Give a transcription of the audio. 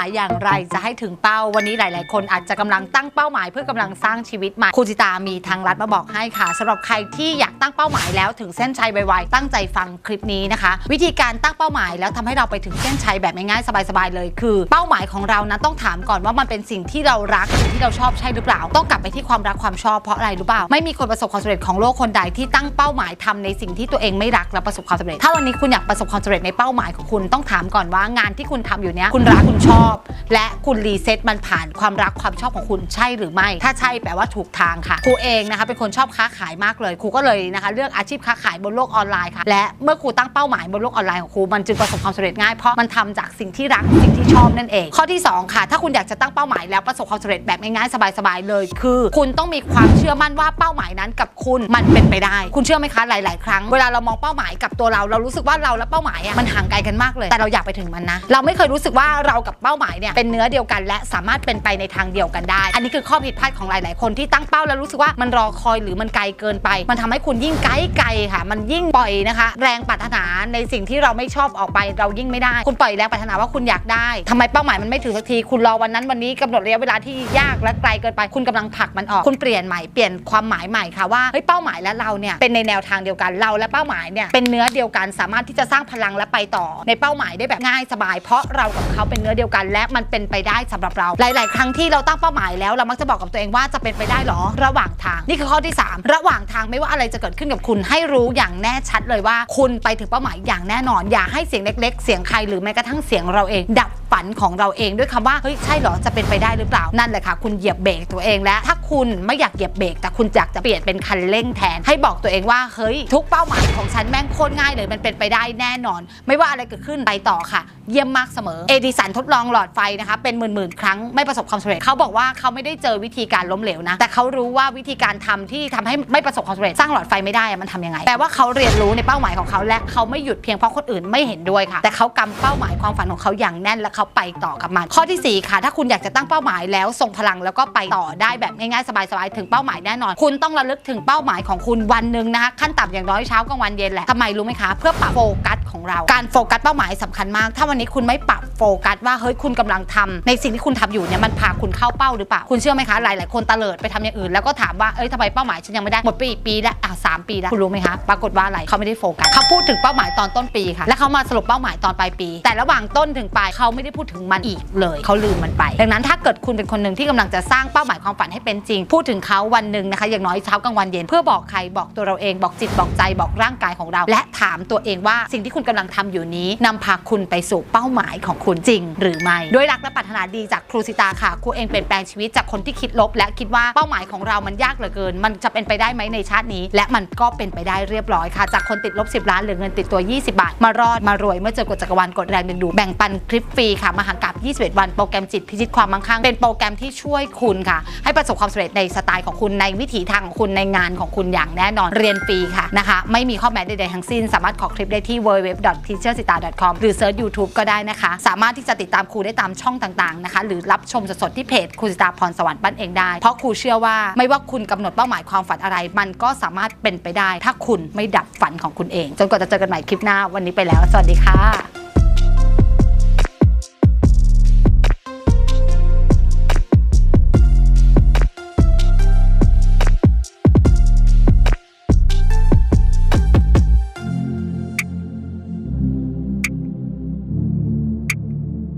ายอย่างไรจะให้ถึงเป้าวันนี้หลาย ๆ คนอาจจะกำลังตั้งเป้าหมาย เพื่อกำลังสร้างชีวิตใหม่ครูจิตามีทางลัดมาบอกให้ค่ะสำหรับใครที่อยากตั้งเป้าหมายแล้วถึงเส้นชัยไวๆตั้งใจฟังคลิปนี้นะคะ วิธีการตั้งเป้าหมายแล้วทำให้เราไปถึงเส้นชัยแบบง่าย ๆ สบาย ๆ เลย คือ เป้าหมายของเรานั้นต้องถามก่อนว่ามันเป็นสิ่งที่เรารักสิ่งที่เราชอบใช่หรือเปล่า ต้องกลับไปที่ความรักความชอบเพราะอะไรรู้เปล่าไม่มีคนประสบความสำเร็จของโลกคนใดที่ตั้งเป้าหมายทำในสิ่งที่ตัวเองไม่รักแล้วประสบความสำเร็จ ถ้าวันนี้คุณอยากประสบความสำเร็จในเป้าหมายของคุณต้องถามก่อนว่างานที่คุณทำอยู่เนี้ยคุณรักคุณชอบและคุณรีเซ็ตมันผ่านความรักความชอบของคุณใช่หรือไม่ ถ้าใช่แปลว่าถูกทางค่ะครูเองนะคะเป็นคนชอบค้าขายมากเลยครูก็เลยนะคะเลือกอาชีพค้าขายบนโลกออนไลน์ค่ะ และเมื่อครูตั้งเป้าหมายบนโลกออนไลน์ของครูมันจึงประสบความสำเร็จง่ายเพราะมันทำจากสิ่งที่รักสิ่งที่ชอบนั่นเอง ข้อที่สองค่ะ ถ้าคุณอยากจะตั้งเป้าหมายแล้วประสบความสำเร็จแบบง่ายๆสบายๆเลย คือ คุณต้องมีความเชื่อมั่นว่าเป้าหมายนั้นกับคุณมันเป็นไปได้ คุณเชื่อไหมคะหลาย ๆ ครั้งเวลาเรามองเป้าหมายกับตัวเราเรารู้สึกว่าเราและเป้าหมายอะมันห่างไกลกันมากเลย แต่เราอยากไปถึงมันนะ เราไม่เคยรู้สึกว่าเรากับเป้าหมายเนี่ยเป็นเนื้อเดียวกัน และสามารถเป็นไปในทางเดียวกันได้ อันนี้คือข้อผิดพลาดของหลาย ๆ คนที่ตั้งเป้าแล้วรู้สึกว่ามันรอคอยหรือมันไกลเกินไป มันทำให้คุณยิ่งไกลไกลค่ะ มันยิ่งปล่อยนะคะ แรงปรารถนาในสิ่งที่เราไม่ชอบออกไปเรายิ่งไม่ได้ คุณปล่อยแรงปรารถนาว่าคุณอยากได้ทำไมเป้าหมายมันไม่ถึงสักทีคุณรอวันนั้นวันนี้กำหนดระยะเวลาที่ยากและไกลเกินไป คุณกำลังผลักมันออกคุณเปลี่ยนใหม่เปลี่ยนความหมายใหม่ค่ะว่าเฮ้ยเป้าหมายและเราเนี่ยเป็นในแนวทางเดียวกันเราและเป้าหมายเนี่ยเป็นเนื้อเดียวกันสามารถที่จะสร้างพลังและไปต่อ ในเป้าหมายได้แบบง่ายสบาย เพราะเรากับเขาเป็นเนื้อเดียวกันและมันเป็นไปได้สำหรับเรา หลาย ๆ ครั้งที่เราตั้งเป้าหมายแล้วเรามักจะบอกกับตัวเองว่าจะเป็นไปได้หรอ ระหว่างทาง นี่คือข้อที่ 3 ระหว่างทางไม่ว่าอะไรจะเกิดขึ้นกับคุณ ให้รู้อย่างแน่ชัดเลยว่า คุณไปถึงเป้าหมายอย่างแน่นอน อย่าให้เสียงเล็ก ๆ เสียงใครหรือแม้กระทั่งเสียงเราเองดับ ฝันของเราเองด้วยคำว่าเฮ้ยใช่เหรอจะเป็นไปได้หรือเปล่านั่นแหละค่ะ คุณเหยียบเบรกตัวเองและถ้าคุณไม่อยากเหยียบเบรกแต่คุณอยากจะเปลี่ยนเป็นคันเร่งแทน ให้บอกตัวเองว่าเฮ้ยทุกเป้าหมายของฉันแม่งโคตรง่ายเลยมันเป็นไปได้แน่นอน ไม่ว่าอะไรเกิดขึ้นไปต่อค่ะ เยี่ยมมากเสมอเอดิสันทดลองหลอดไฟนะคะเป็นหมื่นๆครั้งไม่ประสบความสำเร็จเขาบอกว่าเขาไม่ได้เจอวิธีการล้มเหลวนะแต่เขารู้ว่าวิธีการทำที่ทำให้ไม่ประสบความสำเร็จสร้างหลอดไฟไม่ได้มันทำยังไงแปลว่าเขาเรียนรู้ในเป้าหมายของเขาและเขาไม่หยุดเพียงเพราะคนอื่นไม่เห็นด้วยค่ะ แต่เขากำเป้าหมายความฝันของเขาอย่างแน่นและเขาไปต่อกับมัน ข้อทีสี่ 4 ค่ะ ถ้าคุณอยากจะตั้งเป้าหมายแล้วทรงพลังแล้วก็ไปต่อได้แบบง่ายๆ สบายๆ ถึงเป้าหมายแน่นอน คุณต้องระลึกถึงเป้าหมายของคุณวันหนึ่งนะคะขั้นต่ำอย่างน้อยเช้ากลางวันเย็นแหละทำไมรู้ไหมคะ เพื่อปรับโฟกัสของเรา การโฟกัสเป้าหมายสำคัญมาก ถ้าวันนี้คุณไม่ปรับ โฟกัสว่าเฮ้ยคุณกำลังทำในสิ่งที่คุณทำอยู่เนี่ยมันพาคุณเข้าเป้าหรือเปล่า คุณเชื่อไหมคะหลายๆคนตะเลิดไปทำอย่างอื่นแล้วก็ถามว่าเอ้ยทำไมเป้าหมายฉันยังไม่ได้หมดปีปีแล้วอะสามปีแล้วคุณรู้ไหมคะปรากฏว่าอะไรเขาไม่ได้โฟกัสเขาพูดถึงเป้าหมายตอนต้นปีค่ะและเขามาสรุปเป้าหมายตอนปลายปี แต่ระหว่างต้นถึงปลายเขาไม่ได้พูดถึงมันอีกเลยเขาลืมมันไป ดังนั้นถ้าเกิดคุณเป็นคนหนึ่งที่กำลังจะสร้างเป้าหมายความฝันให้เป็นจริง พูดถึงเขาวันหนึ่งนะคะอย่างน้อยเช้ากลางวันเย็นเพื่อบอกใครบอกตัวเราเองบอกจิตบอกใจบอกร่างกายของเรา และถามตัวเองว่าสิ่งที่คุณกำลังทำอยู่นี้นำพาคุณไปสู่เป้าหมายของคุณจริงหรือไม่ ด้วยรักและปรารถนาดีจากครูสิตาค่ะครูเองเปลี่ยนแปลงชีวิตจากคนที่คิดลบ และคิดว่าเป้าหมายของเรามันยากเหลือเกิน มันจะเป็นไปได้ไหมในชาตินี้ และมันก็เป็นไปได้เรียบร้อยค่ะ จากคนติดลบ 10 ล้านเหลือเงินติดตัว 20 บาท มารอดมารวยเมื่อเจอกฎจักรวาลกดแรงดึงดูดแบ่งปันคลิปฟรีค่ะมหากราบ21 วันโปรแกรมจิตพิชิตความมั่งคั่งเป็นโปรแกรมที่ช่วยคุณค่ะ ให้ประสบความสำเร็จในสไตล์ของคุณในวิถีทางของคุณในงานของคุณอย่างแน่นอนเรียนฟรีค่ะนะคะ ไม่มีข้อแม้ใดๆทั้งสิ้น สามารถขอคลิปได้ที่ www.teachersita.com หรือเซิร์ช YouTube ก็ได้นะคะสามารถที่จะติดตามครูได้ตามช่องต่างๆนะคะหรือรับชมสดๆที่เพจครูสิตาพรสวรรค์บ้านเองได้ เพราะครูเชื่อว่าไม่ว่าคุณกำหนดเป้าหมายความฝันอะไร มันก็สามารถเป็นไปได้ ถ้าคุณไม่ดับฝันของคุณเอง จนกว่าจะเจอกันใหม่คลิปหน้าวันนี้ไปแล้ว สวัสดีค่ะ